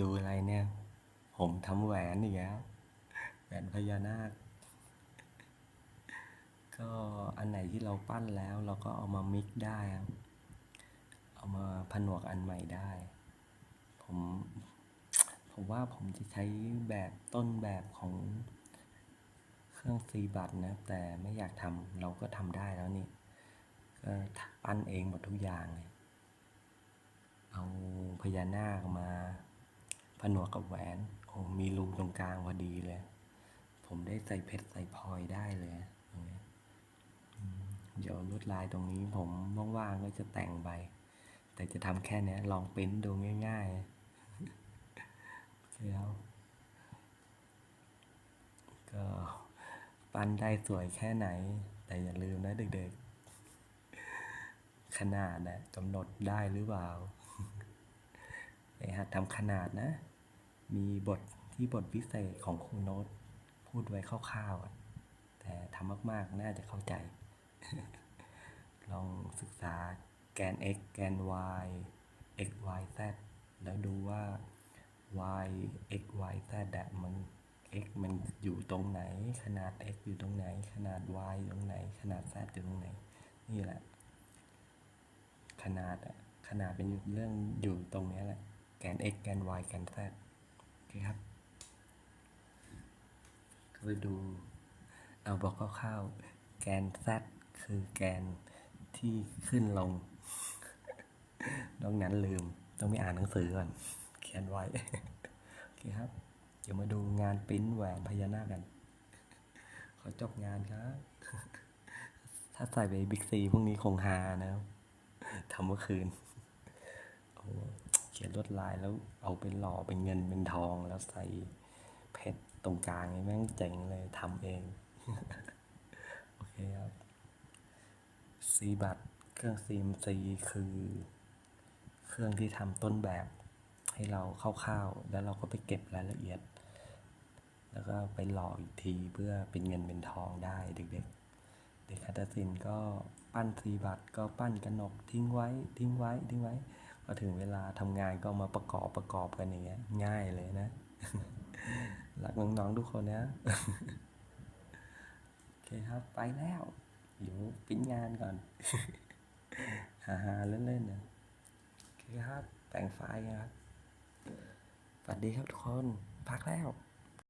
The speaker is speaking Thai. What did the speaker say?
ดูอะไรเนี่ย ผมทำแหวนอีกแล้วแหวนพญานาค ก็อันไหนที่เราปั้นแล้วเราก็เอามามิกได้ เอามาผนวกอันใหม่ได้ ผม ผมว่าผมจะใช้แบบต้นแบบของเครื่องซีบัตนะ แต่ไม่อยากทำเราก็ทำได้แล้วนี่ก็ปั้นเองหมดทุกอย่างเลยเอาพญานาคมา ผนวกกับแหวน โอ้มีรูตรงกลางพอดีเลย ผมได้ใส่เพชรใส่พลอยได้เลยเดี๋ยวลวดลายตรงนี้ผมว่างๆก็จะแต่งไป แต่จะทำแค่เนี้ยลองปริ้นดูง่ายๆแล้วก็ปั้นได้สวยแค่ไหน แต่อย่าลืมนะเด็กๆ ขนาดนะกำหนดได้หรือเปล่าไปหัดทำขนาดนะ มีบทที่บทพิเศษของครูโน้ตพูดไว้คร่าวๆ แต่ทำมากๆ น่าจะเข้าใจ ลองศึกษาแกน x แกน y x y z แล้วดูว่า y x y z อะมัน x มันอยู่ตรงไหน ขนาด x อยู่ตรงไหน ขนาด y อยู่ตรงไหน ขนาด z อยู่ตรงไหน นี่แหละ ขนาดอะขนาดเป็นเรื่องอยู่ตรงเนี้ยแหละ แกน x แกน y แกน z คครับก็ไปดู เอาบอกคร่าวๆแกน z คือแกนที่ขึ้นลงนอกนั้นลืมต้องไปอ่านหนังสือก่อน เขียนไว้ โอเคครับ เดี๋ยวมาดูงานปิ้นแหวนพญานาคกัน ขอจบงานครับ ถ้าใส่ไปบิ๊กซีพรุ่งนี้คงฮานะครับทำเมื่อคืนโอ้ เขียนลวดลายแล้วเอาเป็นหล่อเป็นเงินเป็นทองแล้วใส่เพชรตรงกลางนี่แม่งเจ๋งเลยทำเอง โอเคครับซีบัตเครื่อง CMC คือ เครื่องที่ทำต้นแบบให้เราคร่าวๆ แล้วเราก็ไปเก็บรายละเอียด แล้วก็ไปหล่ออีกทีเพื่อเป็นเงินเป็นทองได้เด็กๆเด็กคัตศิลป์ก็ปั้นซีบัตรก็ปั้นกระหนกทิ้งไว้ทิ้งไว้ทิ้งไว้ พอถึงเวลาทำงานก็มาประกอบประกอบกันอย่างเงี้ย ง่ายเลยนะ รักน้องๆทุกคนนะ โอเคครับไปแล้วเดี๋ยวปิ้นงานก่อนฮาๆเล่นๆนะโอเคครับ แต่งไฟล์ครับสวัสดีครับทุกคน พักแล้ว